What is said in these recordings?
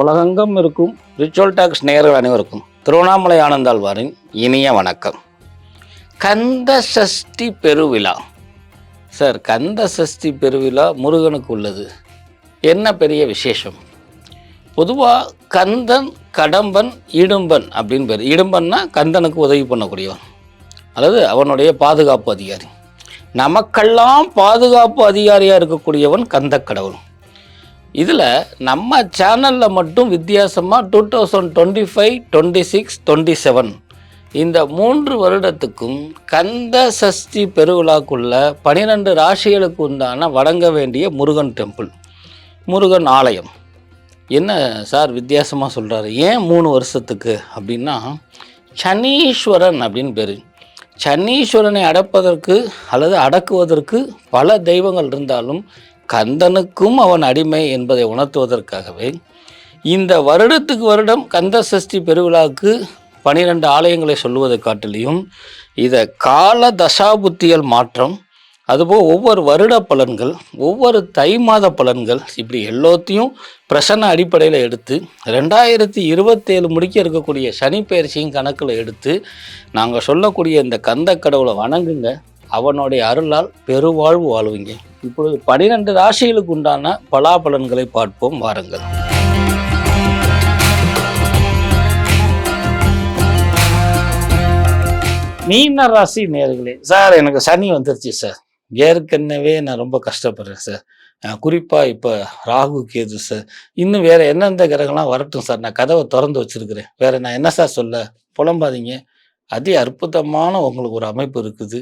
உலகெங்கும் இருக்கும். Ritual tax நேர்கள் அனைவருக்கும் திருவண்ணாமலை ஆனந்தாழ்வாரின் இனிய வணக்கம். கந்த சஷ்டி பெருவிழா. சார் கந்த சஷ்டி பெருவிழா முருகனுக்கு உள்ளது. என்ன பெரிய விசேஷம்? பொதுவாக கந்தன் கடம்பன் இடும்பன் அப்படின்னு பேர். இடும்பன்னா கந்தனுக்கு உதவி பண்ணக்கூடியவன். அல்லது அவனுடைய பாதுகாப்பு அதிகாரி. நமக்கெல்லாம் பாதுகாப்பு அதிகாரியாக இருக்கக்கூடியவன் கந்த கடவுள் இதில் நம்ம சேனலில் மட்டும் வித்தியாசமாக two thousand twenty five twenty six twenty seven இந்த மூன்று வருடத்துக்கும் கந்த சஷ்டி பெருவிழாக்குள்ள பனிரெண்டு ராசிகளுக்கு உண்டான வழங்க வேண்டிய முருகன் டெம்பிள் முருகன் ஆலயம். என்ன சார் வித்தியாசமாக சொல்கிறாரு ஏன் மூணு வருஷத்துக்கு அப்படின்னா சனீஸ்வரன் அப்படின்னு பேர். சனீஸ்வரனை அடப்பதற்கு அல்லது அடக்குவதற்கு பல தெய்வங்கள் இருந்தாலும் கந்தனுக்கும் அவன் அடிமை என்பதை உணர்த்துவதற்காகவே இந்த வருடத்துக்கு வருடம் கந்த சஷ்டி பெருவிழாவுக்கு பனிரெண்டு ஆலயங்களை சொல்லுவதை காட்டிலையும் இதை கால தசாபுத்தியல் மாற்றம் அதுபோல் ஒவ்வொரு வருட பலன்கள் ஒவ்வொரு தை மாத பலன்கள் இப்படி எல்லாத்தையும் பிரசன்ன அடிப்படையில் எடுத்து ரெண்டாயிரத்தி இருபத்தேழு முடிக்க இருக்கக்கூடிய சனி பயிற்சியும் கணக்கில் எடுத்து நாங்கள் சொல்லக்கூடிய இந்த கந்த கடவுளை வணங்குங்க. அவனுடைய அருளால் பெருவாழ்வு வாழ்வீங்க. இப்பொழுது பனிரெண்டு ராசிகளுக்கு உண்டான பலாபலன்களை பார்ப்போம் வாருங்கள். மீன ராசி நேர்களே சார் எனக்கு சனி வந்துருச்சு சார். ஏற்கனவே நான் ரொம்ப கஷ்டப்படுறேன் சார். குறிப்பாக இப்போ ராகு கேது சார். இன்னும் வேறு எந்தெந்த கிரகம்லாம் வரட்டும் சார். நான் கதவை திறந்து வச்சுருக்கிறேன். வேறு நான் என்ன சார் சொல்ல? புலம்பாதீங்க. அதி அற்புதமான உங்களுக்கு ஒரு அமைப்பு இருக்குது.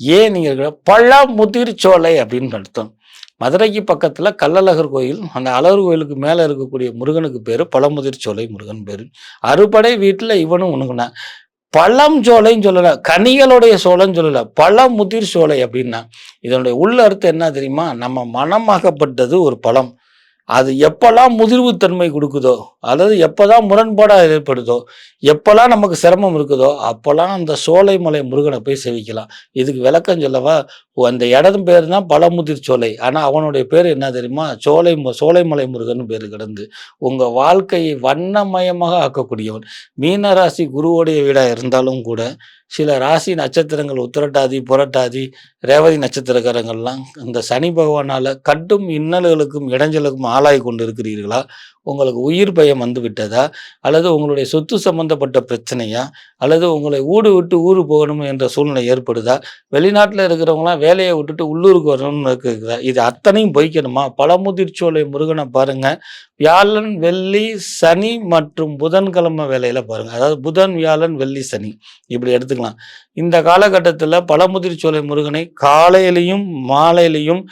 ஏன் நீங்கள் இருக்கிற பழமுதிர் சோலை அப்படின்னு அர்த்தம். மதுரைக்கு பக்கத்தில் கள்ளழகர் கோயில் அந்த அழகர் கோயிலுக்கு மேலே இருக்கக்கூடிய முருகனுக்கு பேர் பழமுதிர் சோலை முருகன் பேர். அறுபடை வீட்டில் இவனும் உனக்குனா பழம் சோலைன்னு சொல்லலை கனிகளுடைய சோலைன்னு சொல்லல பழமுதிர் சோலை அப்படின்னா இதனுடைய உள்ள அர்த்தம் என்ன தெரியுமா? நம்ம மனமாகப்பட்டது ஒரு பழம். அது எப்பெல்லாம் முதிர்வுத்தன்மை கொடுக்குதோ அல்லது எப்போதான் முரண்பாடாக ஏற்படுதோ எப்போல்லாம் நமக்கு சிரமம் இருக்குதோ அப்போல்லாம் அந்த சோலைமலை முருகனை போய் செவிக்கலாம். இதுக்கு விளக்கம் சொல்லவா அந்த இடம் பேர் தான் பழமுதிர் சோலை. ஆனால் அவனுடைய பேர் என்ன தெரியுமா? சோலை மு- சோலைமலை முருகன் பேர் கிடந்து. உங்கள் வாழ்க்கையை வண்ணமயமாக ஆக்கக்கூடியவன். மீனராசி குருவோடைய வீடாக இருந்தாலும் கூட சில ராசி நட்சத்திரங்கள் உத்திரட்டாதி புரட்டாதி ரேவதி நட்சத்திரக்காரங்கள்லாம் இந்த சனி பகவானால் கட்டும் இன்னல்களுக்கும் இடைஞ்சலுக்கும் ஆளாகி கொண்டு இருக்கிறீர்களா உங்களுக்கு உயிர் பயம் வந்து விட்டதா? அல்லது உங்களுடைய சொத்து சம்பந்தப்பட்ட பிரச்சனையா? அல்லது உங்களை ஊடு விட்டு ஊர் போகணும் என்ற சூழ்நிலை ஏற்படுதா? வெளிநாட்டில் இருக்கிறவங்களாம் வேலையை விட்டுட்டு உள்ளூருக்கு வரணும்னு இருக்குதா இது அத்தனையும் பொய்க்கணுமா? பழமுதிர்ச்சோலை முருகனை பாருங்கள் வியாழன் வெள்ளி சனி மற்றும் புதன்கிழமை வேலையில் பாருங்கள் அதாவது புதன் வியாழன் வெள்ளி சனி. இப்படி எடுத்துக்கலாம். இந்த காலகட்டத்தில் பழமுதிர்ச்சோலை முருகனை காலையிலையும் மாலையிலையும்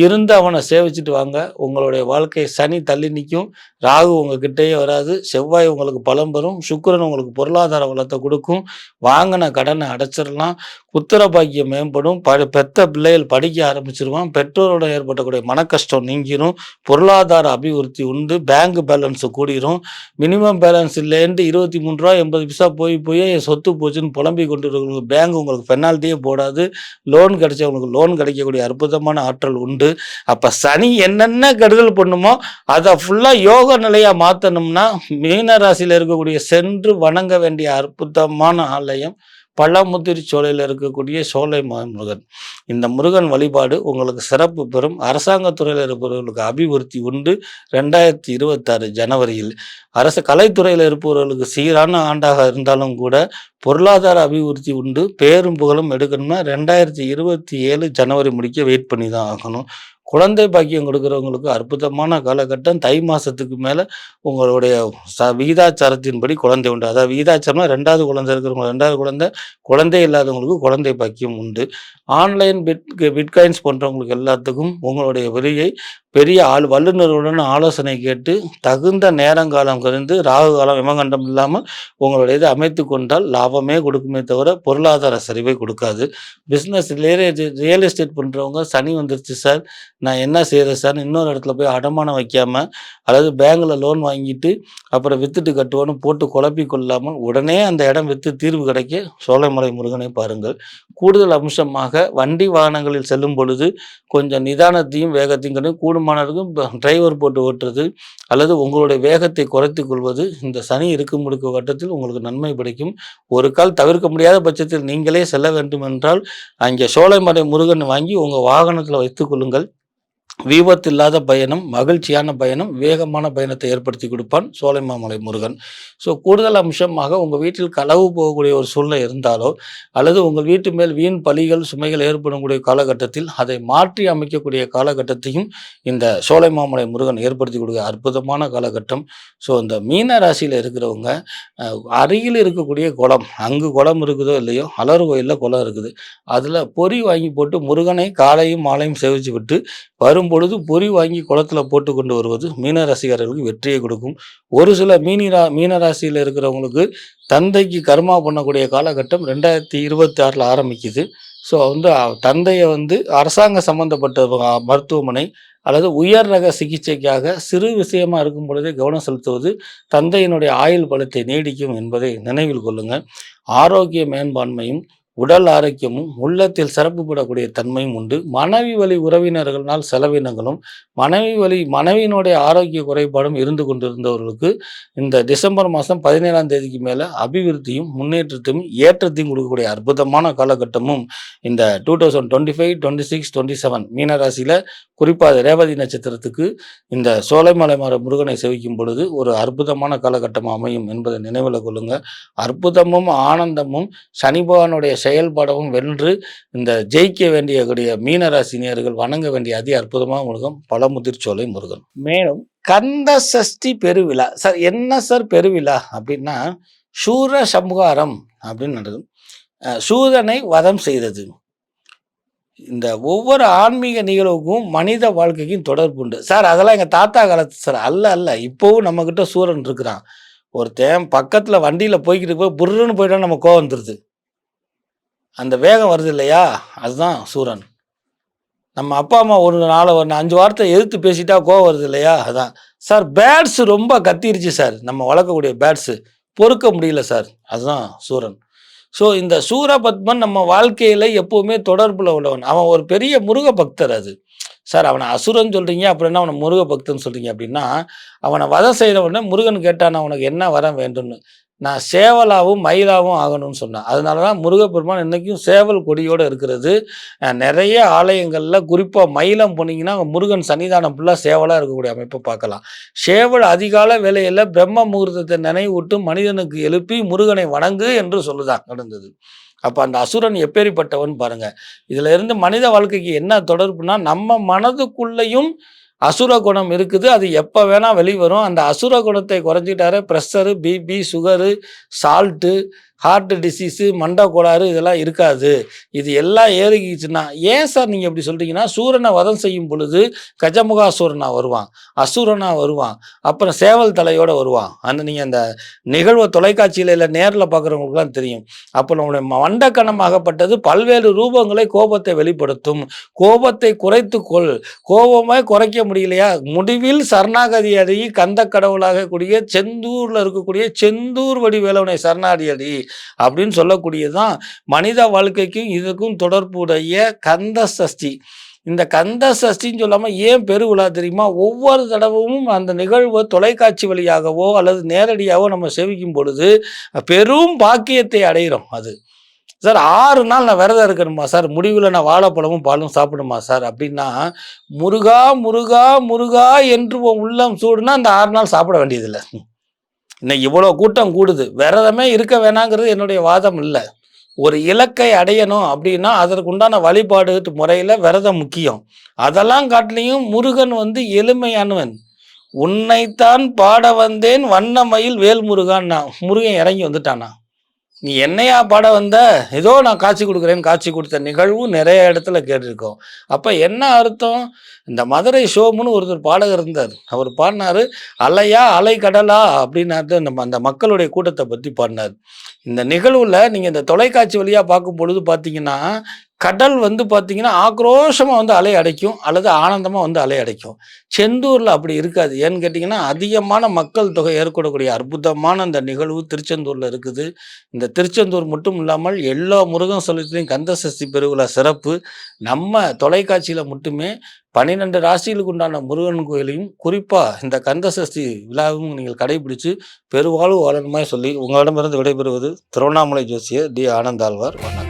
இருந்து அவனை சேவிச்சுட்டு வாங்க. உங்களுடைய வாழ்க்கை சனி தள்ளி நிற்கும் ராகு உங்ககிட்டயே வராது செவ்வாய் உங்களுக்கு பலம் பெறும் சுக்கரன் உங்களுக்கு பொருளாதார வளத்தை கொடுக்கும். வாங்கின கடனை அடைச்சிடலாம். புத்திர பாக்கியம் மேம்படும். ப பெத்த பிள்ளைகள் படிக்க ஆரம்பிச்சிருவான் பெற்றோரோட ஏற்பட்டக்கூடிய மனக்கஷ்டம் நீங்கிரும். பொருளாதார அபிவிருத்தி உண்டு. பேங்க் பேலன்ஸு கூடிரும். மினிமம் பேலன்ஸ் இல்லைன்ட்டு இருபத்தி மூணு ரூபா எண்பது பைசா போய் போய் என் சொத்து போச்சுன்னு புலம்பி கொண்டு இருக்கிறவங்க பேங்க் உங்களுக்கு பெனால்ட்டியே போடாது. லோன் கிடைச்சவங்களுக்கு லோன் கிடைக்கக்கூடிய அற்புதமான ஆற்றல் உண்டு. அப்போ சனி என்னென்ன கெடுதல் பண்ணுமோ அதை ஃபுல்லாக யோகா நிலையாக மாற்றணும்னா மீன ராசியில் இருக்கக்கூடிய சென்று வணங்க வேண்டிய அற்புதமான ஆலயம் பழமுதிர் சோலையில் இருக்கக்கூடிய சோலை முருகன் இந்த முருகன் வழிபாடு உங்களுக்கு சிறப்பு பெறும். அரசாங்கத்துறையில் இருப்பவர்களுக்கு அபிவிருத்தி உண்டு. ரெண்டாயிரத்தி இருபத்தாறு ஜனவரியில் அரசு கலைத்துறையில் இருப்பவர்களுக்கு சீரான ஆண்டாக இருந்தாலும் கூட பொருளாதார அபிவிருத்தி உண்டு. பேரும் புகழும் எடுக்கணும்னா ரெண்டாயிரத்தி இருபத்தி ஏழு ஜனவரி முடிக்க வெயிட் பண்ணி தான் ஆகணும். குழந்தை பாக்கியம் கொடுக்குறவங்களுக்கு அற்புதமான காலகட்டம். தை மாதத்துக்கு மேலே உங்களுடைய ச விகிதாச்சாரத்தின்படி குழந்தை உண்டு. அதாவது விகிதாச்சாரம்னா ரெண்டாவது குழந்தை இருக்கிறவங்க ரெண்டாவது குழந்தை குழந்தை இல்லாதவங்களுக்கு குழந்தை பாக்கியம் உண்டு. ஆன்லைன் பிட் பிட்காயின்ஸ் போன்றவங்களுக்கு எல்லாத்துக்கும் உங்களுடைய விலையை பெரிய ஆள் வல்லுநருடன் ஆலோசனை கேட்டு தகுந்த நேரங்காலம் கருந்து ராகு காலம் விமகண்டம் இல்லாமல் உங்களுடைய இதை அமைத்து கொண்டால் லாபமே கொடுக்குமே தவிர பொருளாதார சரிவை கொடுக்காது. பிஸ்னஸ் ரியல் எஸ்டேட் பண்ணுறவங்க சனி வந்துருச்சு சார் நான் என்ன செய்கிறது சார்? இன்னொரு இடத்துல போய் அடமானம் வைக்காமல் அல்லது பேங்கில் லோன் வாங்கிட்டு அப்புறம் வித்துட்டு கட்டுவோன்னு போட்டு குழப்பி கொள்ளாமல் உடனே அந்த இடம் விற்று தீர்வு கிடைக்க சோலைமலை முருகனை பாருங்கள். கூடுதல் அம்சமாக வண்டி வாகனங்களில் செல்லும் பொழுது கொஞ்சம் நிதானத்தையும் வேகத்தையும் கண்டு கூடுமானவருக்கும் டிரைவர் போட்டு ஓட்டுறது அல்லது உங்களுடைய வேகத்தை குறைத்து கொள்வது இந்த சனி இருக்கும் முடுக்க கட்டத்தில் உங்களுக்கு நன்மை கிடைக்கும் ஒரு கால் தவிர்க்க முடியாத பட்சத்தில் நீங்களே செல்ல வேண்டும் என்றால் அங்கே சோலைமலை முருகன் வாங்கி உங்கள் வாகனத்தில் வைத்துக் கொள்ளுங்கள். விபத்து இல்லாத பயணம் மகிழ்ச்சியான பயணம் வேகமான பயணத்தை ஏற்படுத்தி கொடுப்பான் சோலைமாமலை முருகன். ஸோ கூடுதல் அம்சமாக உங்கள் வீட்டில் களவு போகக்கூடிய ஒரு சூழ்நிலை இருந்தாலோ அல்லது உங்கள் வீட்டு மேல் வீண் பலிகள் சுமைகள் ஏற்படக்கூடிய காலகட்டத்தில் அதை மாற்றி அமைக்கக்கூடிய காலகட்டத்தையும் இந்த சோலைமாமலை முருகன் ஏற்படுத்தி கொடுக்க அற்புதமான காலகட்டம். ஸோ இந்த மீன ராசியில் இருக்கிறவங்க அருகில் இருக்கக்கூடிய குளம் அங்கு குளம் இருக்குதோ இல்லையோ அலர் கோயிலில் குளம் இருக்குது. அதில் பொறி வாங்கி போட்டு முருகனை காலையும் மாலையும் சேவிச்சு விட்டு வரும் வரும்பொழுது பொறி வாங்கி குளத்துல போட்டு கொண்டு வருவது மீன ராசிக்காரர்களுக்கு வெற்றியை கொடுக்கும். ஒரு சில மீனிரா மீன ராசியில் இருக்கிறவங்களுக்கு தந்தைக்கு கர்மா பண்ணக்கூடிய காலகட்டம் ரெண்டாயிரத்தி இருபத்தி ஆறில் ஆரம்பிக்குது. ஸோ வந்து தந்தையை வந்து அரசாங்க சம்பந்தப்பட்ட மருத்துவமனை அல்லது உயர் ரக சிகிச்சைக்காக சிறு விஷயமாக இருக்கும் பொழுதே கவனம் செலுத்துவது தந்தையினுடைய ஆயுள் பலத்தை நீடிக்கும் என்பதை நினைவில் கொள்ளுங்கள் ஆரோக்கிய மேம்பான்மையும் உடல் ஆரோக்கியமும் உள்ளத்தில் சிறப்புப்படக்கூடிய தன்மையும் உண்டு. மனைவி வழி உறவினர்களால் செலவினங்களும் மனைவி வழி மனைவியினுடைய ஆரோக்கிய குறைபாடும் இருந்து கொண்டிருந்தவர்களுக்கு இந்த டிசம்பர் மாதம் பதினேழாம் தேதிக்கு மேலே அபிவிருத்தியும் முன்னேற்றத்தையும் ஏற்றத்தையும் கொடுக்கக்கூடிய அற்புதமான காலகட்டமும் இந்த two thousand twenty five twenty six twenty seven மீனராசியில் குறிப்பாக ரேவதி நட்சத்திரத்துக்கு இந்த சோலைமலை மர முருகனை செவிக்கும் பொழுது ஒரு அற்புதமான காலகட்டம் அமையும் என்பதை நினைவில் கொள்ளுங்கள் அற்புதமும் ஆனந்தமும் சனி பகவானுடைய செயல்பாடவும் வென்று இந்த ஜெயிக்க வேண்டிய கூடிய மீனராசினியர்கள் வணங்க வேண்டிய அதி அற்புதமான முருகன் பழமுதிர்ச்சோலை முருகன். மேலும் கந்த சஷ்டி பெருவிழா சார் என்ன சார் பெருவிழா அப்படின்னா சூர சம்ஹாரம் அப்படின்னு அஹ் சூதனை வதம் செய்தது. இந்த ஒவ்வொரு ஆன்மீக நிகழ்வுக்கும் மனித வாழ்க்கைக்கும் தொடர்பு உண்டு. சார் அதெல்லாம் எங்கள் தாத்தா காலத்து சார் அல்ல அல்ல இப்போவும் நம்மக்கிட்ட சூரன் இருக்கிறான். ஒருத்தன் பக்கத்தில் வண்டியில் போய்கிட்டு போய் புர்ருன்னு போயிட்டா நம்ம கோவம் வந்துடுது அந்த வேகம் வருது இல்லையா அதுதான் சூரன். நம்ம அப்பா அம்மா ஒரு நாளை ஒரு அஞ்சு வாரத்தை எதிர்த்து பேசிட்டா கோவம் வருது இல்லையா அதான். சார் பேட்ஸ் ரொம்ப கத்திருச்சு சார். நம்ம வளர்க்கக்கூடிய பேட்ஸு. பொறுக்க முடியல சார். அதுதான் சூரன். ஸோ இந்த சூரபத்மன் நம்ம வாழ்க்கையில் எப்போவுமே தொடர்பில் உள்ளவன். அவன் ஒரு பெரிய முருக பக்தர் அது. சார் அவனை அசுரன் சொல்கிறீங்க அப்படின்னா அவனை முருக பக்தன் சொல்கிறீங்க அப்படின்னா அவனை வதம் செய்த முருகன் கேட்டான் உனக்கு என்ன வரம் வேண்டும்னு. நான் சேவலாகவும் மயிலாவும் ஆகணும்னு சொன்னேன். அதனால தான் முருகப்பெருமான் இன்றைக்கும் சேவல் கொடியோடு இருக்கிறது. நிறைய ஆலயங்களில் குறிப்பாக மயிலம் போனீங்கன்னா முருகன் சன்னிதானம் ஃபுல்லாக சேவலாக இருக்கக்கூடிய அமைப்பை பார்க்கலாம். சேவல் அதிகால வேலையில் பிரம்ம முகூர்த்தத்தை நினைவூட்டு மனிதனுக்கு எழுப்பி முருகனை வணங்கு என்று சொல்லுதான் நடந்தது. அப்போ அந்த அசுரன் எப்பேறிப்பட்டவன் பாருங்கள் இதில் இருந்து மனித வாழ்க்கைக்கு என்ன தொடர்புனா நம்ம மனதுக்குள்ளேயும் அசுர குணம் இருக்குது அது எப்போ வேணால் வெளிவரும். அந்த அசுர குணத்தை குறைஞ்சிட்டாரு. Pressure BP sugar salt heart disease மண்டை கோளாறு இதெல்லாம் இருக்காது. இது எல்லாம் ஏறிக்கிச்சுன்னா ஏன் சார் நீங்கள் இப்படி சொல்கிறீங்கன்னா சூரனை வதம் செய்யும் பொழுது கஜமுகாசூரனா வருவான் அசூரனா வருவான் அப்புறம் சேவல் தலையோடு வருவான். அந்த நீங்கள் அந்த நிகழ்வை தொலைக்காட்சியில் இல்லை நேரில் பார்க்குறவங்களுக்குலாம் தெரியும். அப்போ மண்டக்கணம் மண்டக்கணமாகப்பட்டது பல்வேறு ரூபங்களை கோபத்தை வெளிப்படுத்தும். கோபத்தை குறைத்து கொள். கோபமே குறைக்க முடியலையா? முடிவில் சரணாகதி அடி கந்த கடவுளாக கூடிய செந்தூரில் இருக்கக்கூடிய செந்தூர் வடி வேலவனை சரணாகதி அடி அப்படின்னு சொல்லக்கூடியதுதான் மனித வாழ்க்கைக்கும் இதுக்கும் தொடர்புடைய கந்த சஷ்டி இந்த கந்த சஷ்டின்னு சொல்லாமல் ஏன் பெருவிழா தெரியுமா? ஒவ்வொரு தடவும் அந்த நிகழ்வை தொலைக்காட்சி வழியாகவோ அல்லது நேரடியாகவோ நம்ம சேவிக்கும் பொழுது பெரும் பாக்கியத்தை அடைகிறோம் அது. சார் ஆறு நாள் நான் விரதம் இருக்கணுமா சார்? முடிவில் நான் வாழைப்பழமும் பாலும் சாப்பிடுமா சார்? அப்படின்னா முருகா முருகா முருகா என்று உன் உள்ளம் சூடுனா அந்த ஆறு நாள் சாப்பிட வேண்டியதில்லை. இன்னைக்கு இவ்வளோ கூட்டம் கூடுது. விரதமே இருக்க வேணாங்கிறது என்னுடைய வாதம் இல்லை. ஒரு இலக்கை அடையணும் அப்படின்னா அதற்கு உண்டான வழிபாடு முறையில் விரதம் முக்கியம். அதெல்லாம் காட்டிலையும் முருகன் வந்து எளிமையானவன். உன்னைத்தான் பாட வந்தேன் வண்ணமயில் வேல் முருகான்னா முருகன் இறங்கி வந்துட்டானா? நீ என்னையா பாட வந்த? ஏதோ நான் காட்சி கொடுக்குறேன்னு காட்சி கொடுத்த நிகழ்வும் நிறைய இடத்துல கேட்டிருக்கோம். அப்போ என்ன அர்த்தம்? இந்த மதுரை ஷோமுன்னு ஒருத்தர் பாடகர் இருந்தார். அவர் பாடினாரு அலையா அலை கடலா அப்படின்னு நம்ம அந்த மக்களுடைய கூட்டத்தை பற்றி பாடினார். இந்த நிகழ்வில் நீங்கள் இந்த தொலைக்காட்சி வழியாக பார்க்கும் பொழுது பார்த்தீங்கன்னா கடல் வந்து பார்த்தீங்கன்னா, ஆக்ரோஷமாக வந்து அலை அடைக்கும். அல்லது ஆனந்தமாக வந்து அலை அடைக்கும். செந்தூரில் அப்படி இருக்காது. ஏன்னு கேட்டிங்கன்னா அதிகமான மக்கள் தொகை ஏற்படக்கூடிய அற்புதமான அந்த நிகழ்வு திருச்செந்தூரில் இருக்குது. இந்த திருச்செந்தூர் மட்டும் இல்லாமல் எல்லா முருகன் சொல்லத்திலையும் கந்த சஷ்டி பெருவிழா சிறப்பு. நம்ம தொலைக்காட்சியில் மட்டுமே 12 ராசிகளுக்கு உண்டான முருகன் கோயிலையும், குறிப்பாக இந்த கந்த சஷ்டி விழாவும் நீங்கள் கடைபிடித்து பெருவாழ்வு வளருமாய் சொல்லி, உங்களிடமிருந்து விடைபெறுவது திருவண்ணாமலை ஜோசியர் டி. ஆனந்தாழ்வார். வணக்கம்.